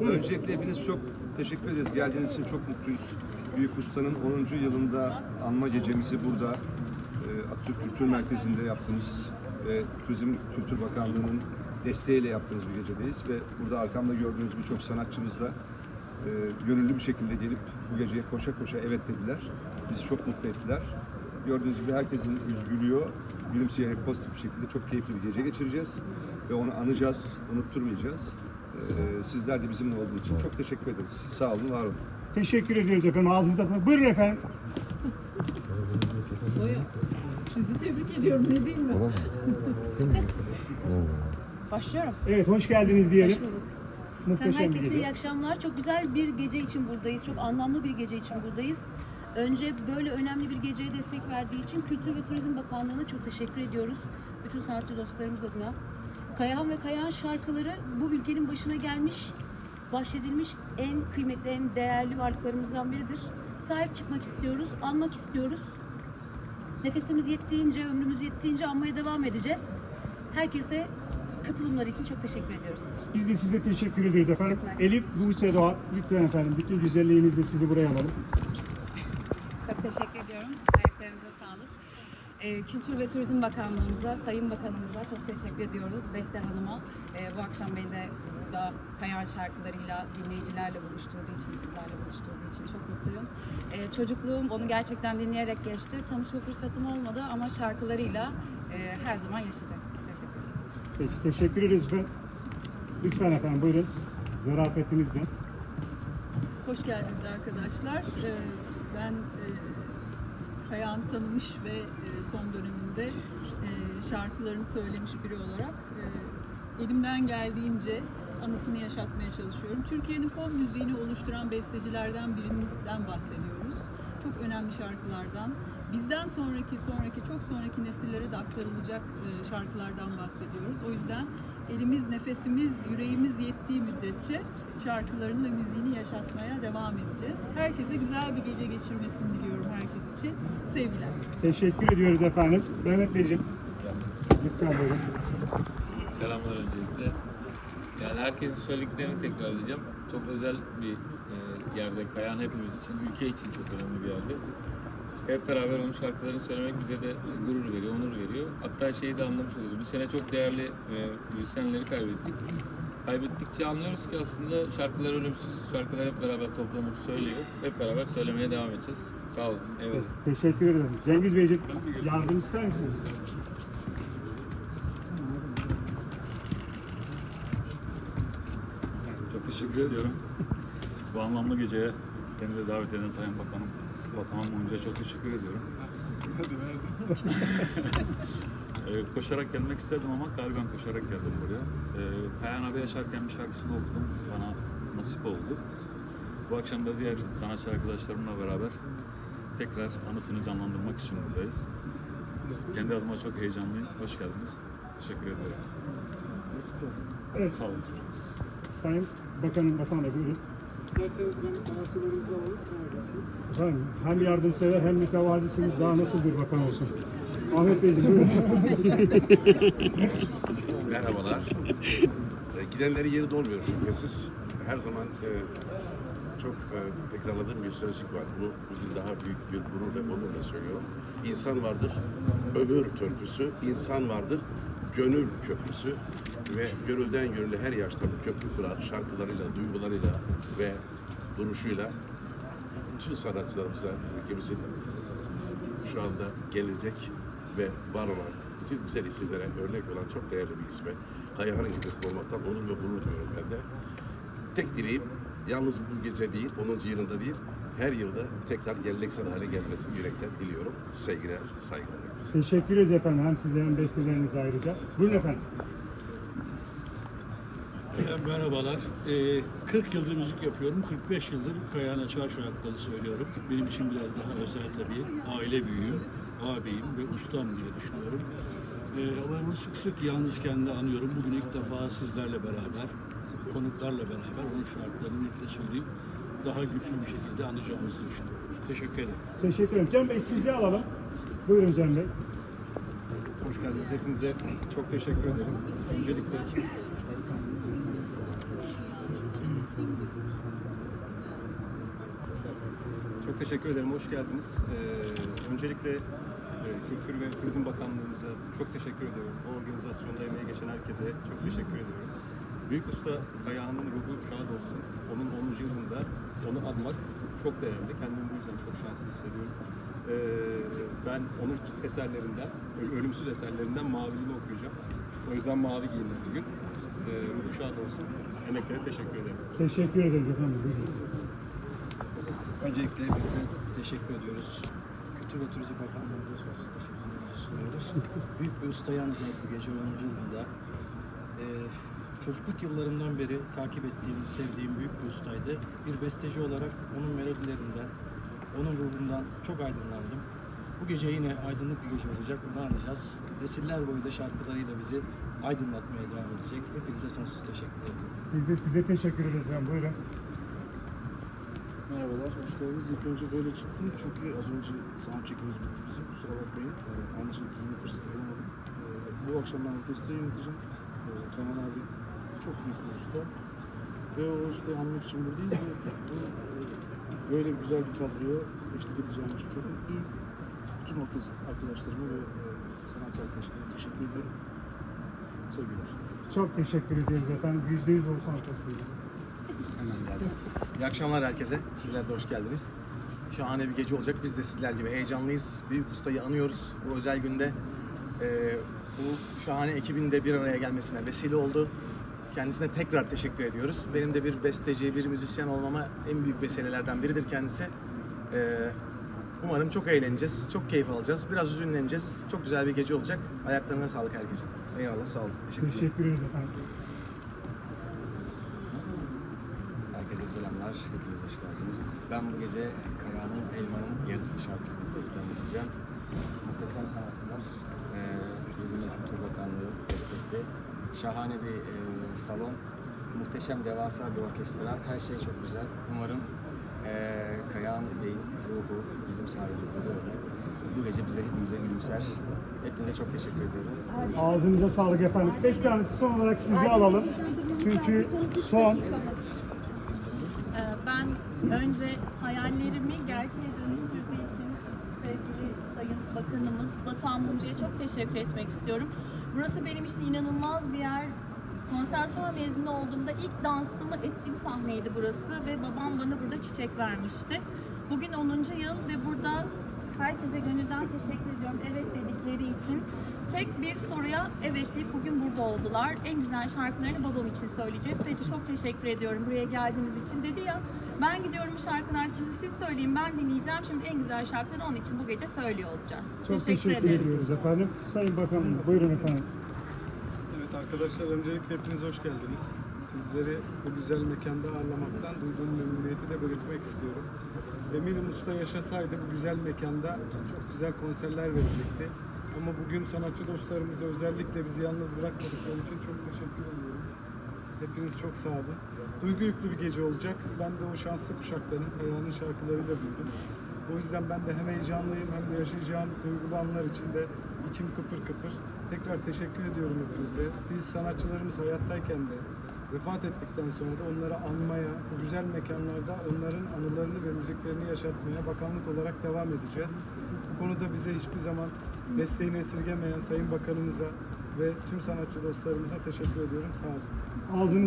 Öncelikle hepiniz çok teşekkür ederiz. Geldiğiniz için çok mutluyuz. Büyük Usta'nın 10. yılında anma gecemizi burada e, Atatürk Kültür Merkezi'nde yaptığımız ve Turizm Kültür Bakanlığı'nın desteğiyle yaptığımız bir gecedeyiz ve burada arkamda gördüğünüz birçok sanatçımız da e, gönüllü bir şekilde gelip bu geceye koşa koşa evet dediler. Bizi çok mutlu ettiler. Gördüğünüz gibi herkesin yüzü gülüyor. Gülümseyerek pozitif bir şekilde çok keyifli bir gece geçireceğiz. Ve onu anacağız, unutturmayacağız. Ee, sizler de bizimle olduğu için çok teşekkür ederiz. Sağ olun, var olun. Teşekkür ediyoruz efendim. Ağzınıza sağlık. Buyurun efendim. Sizi tebrik ediyorum ne diyeyim mi? Başlıyorum. Evet hoş geldiniz diyelim. Hoş bulduk. Efendim Muhteşem bir herkese iyi gece. akşamlar. Çok güzel bir gece için buradayız. Çok anlamlı bir gece için buradayız. Önce böyle önemli bir geceye destek verdiği için Kültür ve Turizm Bakanlığı'na çok teşekkür ediyoruz. Bütün sanatçı dostlarımız adına. Kayahan ve Kayahan şarkıları bu ülkenin başına gelmiş, bahşedilmiş en kıymetli, en değerli varlıklarımızdan biridir. Sahip çıkmak istiyoruz, anmak istiyoruz. Nefesimiz yettiğince, ömrümüz yettiğince anmaya devam edeceğiz. Herkese katılımları için çok teşekkür ediyoruz. Biz de size teşekkür ediyoruz efendim. Mersi. Elif Buse Doğan. Lütfen efendim. Bütün güzelliğinizle sizi buraya alalım. Çok teşekkür ediyorum. Ayaklarınıza sağlık. Ee, Kültür ve Turizm Bakanlığımıza, Sayın Bakanımıza çok teşekkür ediyoruz. Beste Hanım'a Ee, bu akşam beni de burada kayan şarkılarıyla dinleyicilerle buluşturduğu için, sizlerle buluşturduğu için çok mutluyum. Ee, çocukluğum onu gerçekten dinleyerek geçti. Tanışma fırsatım olmadı ama şarkılarıyla e, her zaman yaşayacak. Teşekkür ederim. Peki teşekkür ederiz. Lütfen efendim buyurun. Zarafetinizle. Hoş geldiniz arkadaşlar. Ben e, Kayahan tanımış ve e, son döneminde e, şarkılarını söylemiş biri olarak e, elimden geldiğince anısını yaşatmaya çalışıyorum. Türkiye'nin fon müziğini oluşturan bestecilerden birinden bahsediyoruz. Çok önemli şarkılardan. Bizden sonraki, sonraki, çok sonraki nesillere de aktarılacak e, şarkılardan bahsediyoruz. O yüzden elimiz, nefesimiz, yüreğimiz yettiği müddetçe şarkılarını ve müziğini yaşatmaya devam edeceğiz. Herkese güzel bir gece geçirmesini diliyorum herkes için. Sevgiler. Teşekkür ediyoruz efendim. Mehmet Beyciğim. Lütfen buyurun. Selamlar öncelikle. Yani herkesin söylediklerini tekrarlayacağım. Çok özel bir e, yerde kayan hepimiz için, ülke için çok önemli bir yerde. İşte hep beraber onun şarkılarını söylemek bize de gurur veriyor, onur veriyor. Hatta şeyi de anlamış oluyoruz. Bu sene çok değerli e, müzisyenleri kaybettik. Kaybettikçe anlıyoruz ki aslında şarkılar ölümsüz, şarkılar hep beraber toplanıp söylüyor. Hep beraber söylemeye devam edeceğiz. Sağ olun. Evet. Teşekkür ederim. Cengiz Beyciğim yardım ister misiniz? Çok teşekkür ediyorum. Bu anlamlı geceye beni de davet eden Sayın Bakanım Vatan Mumcu'ya çok teşekkür ediyorum. Ee, koşarak gelmek istedim ama galiba koşarak geldim buraya. Ee, Kayan abi yaşarken bir şarkısını okudum. Bana nasip oldu. Bu akşam da diğer sanatçı arkadaşlarımla beraber tekrar anısını canlandırmak için buradayız. Kendi adıma çok heyecanlıyım. Hoş geldiniz. Teşekkür ederim. Evet. Sağ olun. Sayın Bakanım, Bakanla buyurun. İsterseniz ben sanatçılarımızı alalım sonra geçeyim. Efendim, hem yardımsever hem mütevazisiniz. Daha nasıl bir bakan olsun? Ahmet Beyciğim buyurun. Merhabalar. E, Gidenlerin yeri dolmuyor şüphesiz. Her zaman e, çok e, tekrarladığım bir sözcük var. Bunu bugün daha büyük bir gurur ve onurla söylüyorum. İnsan vardır, ömür törpüsü. insan vardır, gönül köprüsü. Ve gönülden gönüle her yaşta bu köprü kurar. Şarkılarıyla, duygularıyla ve duruşuyla bütün sanatçılarımıza, ülkemizin şu anda gelecek ve var olan bütün güzel isimlere örnek olan çok değerli bir isme Kayahan'ın gecesinde olmaktan onur ve gurur duyuyorum ben de. Tek dileğim yalnız bu gece değil, 10. yılında değil, her yılda tekrar geleneksel hale gelmesini yürekten diliyorum. Sevgiler, saygılar. Teşekkür ederiz efendim. Hem size hem bestelerinize ayrıca. Buyurun efendim. E, Merhabalar. Ee, 40 yıldır müzik yapıyorum. 45 yıldır Kayahan Açar şarkıları söylüyorum. Benim için biraz daha özel tabii. Aile büyüğüm, ağabeyim ve ustam diye düşünüyorum. Ee, ama bunu sık sık yalnızken de anıyorum. Bugün ilk defa sizlerle beraber, konuklarla beraber onun şarkılarını birlikte söyleyip daha güçlü bir şekilde anacağımızı düşünüyorum. Teşekkür ederim. Teşekkür ederim. Cem Bey sizi alalım. Buyurun Cem Bey. Hoş geldiniz. Hepinize çok teşekkür ederim. Öncelikle Çok teşekkür ederim. Hoş geldiniz. Ee, öncelikle e, Kültür ve Turizm Bakanlığımıza çok teşekkür ediyorum. Bu organizasyonda emeği geçen herkese çok teşekkür ediyorum. Büyük Usta Kayahan'ın ruhu şad olsun. Onun 10. yılında onu anmak çok değerli. Kendimi bu yüzden çok şanslı hissediyorum. Ee, ben onun eserlerinden, ölümsüz eserlerinden Maviliğini okuyacağım. O yüzden mavi giyindim bugün. Ee, ruhu şad olsun. Emeklere teşekkür ederim. Teşekkür ederim efendim. Öncelikle hepinize teşekkür ediyoruz. Kültür ve Turizm Bakanlığımıza sonsuz teşekkürlerimizi sunuyoruz. Büyük bir ustayı anacağız bu gece 10. yılında. Ee, çocukluk yıllarımdan beri takip ettiğim, sevdiğim büyük bir ustaydı. Bir besteci olarak onun melodilerinden, onun ruhundan çok aydınlandım. Bu gece yine aydınlık bir gece olacak, onu anacağız. Nesiller boyu da şarkılarıyla bizi aydınlatmaya devam edecek. Hepinize sonsuz teşekkür ediyorum. Biz de size teşekkür ederiz. efendim. Buyurun. Merhabalar, hoş geldiniz. İlk önce böyle çıktım çünkü az önce sound çekimiz bitti bizim. Kusura bakmayın. Ee, aynı şey giyme fırsatı bulamadım. Ee, bu akşam ben orkestrayı yöneteceğim. Ee, Kenan abi çok büyük bir usta. Ve o ustayı anmak için buradayız. Böyle güzel bir kadroya eşlik edeceğim için çok mutluyum. Bütün orkestra arkadaşlarıma ve e, sanatçı arkadaşlarıma teşekkür ediyorum. Sevgiler. Çok teşekkür ediyoruz efendim. Yüzde yüz olsan katılıyorum. Hemen geldim. İyi akşamlar herkese. Sizler de hoş geldiniz. Şahane bir gece olacak. Biz de sizler gibi heyecanlıyız. Büyük ustayı anıyoruz bu özel günde. Ee, bu şahane ekibin de bir araya gelmesine vesile oldu. Kendisine tekrar teşekkür ediyoruz. Benim de bir besteci, bir müzisyen olmama en büyük vesilelerden biridir kendisi. Ee, umarım çok eğleneceğiz, çok keyif alacağız. Biraz üzünleneceğiz. Çok güzel bir gece olacak. Ayaklarına sağlık herkesin. Eyvallah, sağ olun. Teşekkürler. Teşekkür ederiz efendim. Herkese selamlar, hepiniz hoş geldiniz. Ben bu gece Kaya'nın Elman'ın yarısı şarkısını seslendireceğim. Muhteşem sanatçılar, e, Turizm ve Kültür Bakanlığı destekli. Şahane bir e, salon, muhteşem devasa bir orkestra, her şey çok güzel. Umarım e, Kaya'nın Bey'in ruhu bizim sayemizde böyle. Bu gece bize hepimize gülümser. Hepinize çok teşekkür ediyorum. Ağzınıza sağlık efendim. Beste Hanım son olarak sizi alalım. Çünkü son Ee, Ben önce hayallerimi gerçeğe sevgili Sayın Bakanımız Batuhan Mumcu'ya çok teşekkür etmek istiyorum. Burası benim için inanılmaz bir yer. Konservatuvar mezunu olduğumda ilk dansımı ettiğim sahneydi burası ve babam bana burada çiçek vermişti. Bugün 10. yıl ve burada herkese gönülden teşekkür ediyorum evet dedikleri için. Tek bir soruya evet deyip bugün burada oldular. En güzel şarkılarını babam için söyleyeceğiz. Size çok teşekkür ediyorum buraya geldiğiniz için. Dedi ya ben gidiyorum bu şarkılar sizi siz söyleyin ben dinleyeceğim. Şimdi en güzel şarkıları onun için bu gece söylüyor olacağız. çok teşekkür, ediyoruz efendim. Sayın Bakanım buyurun efendim. Evet arkadaşlar öncelikle hepiniz hoş geldiniz. Sizleri bu güzel mekanda ağırlamaktan duyduğum memnuniyeti de belirtmek istiyorum. Eminim usta yaşasaydı bu güzel mekanda çok güzel konserler verecekti. Ama bugün sanatçı dostlarımıza özellikle bizi yalnız bırakmadıkları için çok teşekkür ediyorum. Hepiniz çok sağ olun. Duygu yüklü bir gece olacak. Ben de o şanslı kuşakların Kaya'nın şarkılarıyla büyüdüm. O yüzden ben de hem heyecanlıyım hem de yaşayacağım duygulu anlar içinde içim kıpır kıpır. Tekrar teşekkür ediyorum hepinize. Biz sanatçılarımız hayattayken de vefat ettikten sonra da onları anmaya, güzel mekanlarda onların anılarını ve müziklerini yaşatmaya bakanlık olarak devam edeceğiz. Bu konuda bize hiçbir zaman desteğini esirgemeyen Sayın Bakanımıza ve tüm sanatçı dostlarımıza teşekkür ediyorum. Sağ olun. Ağzınıza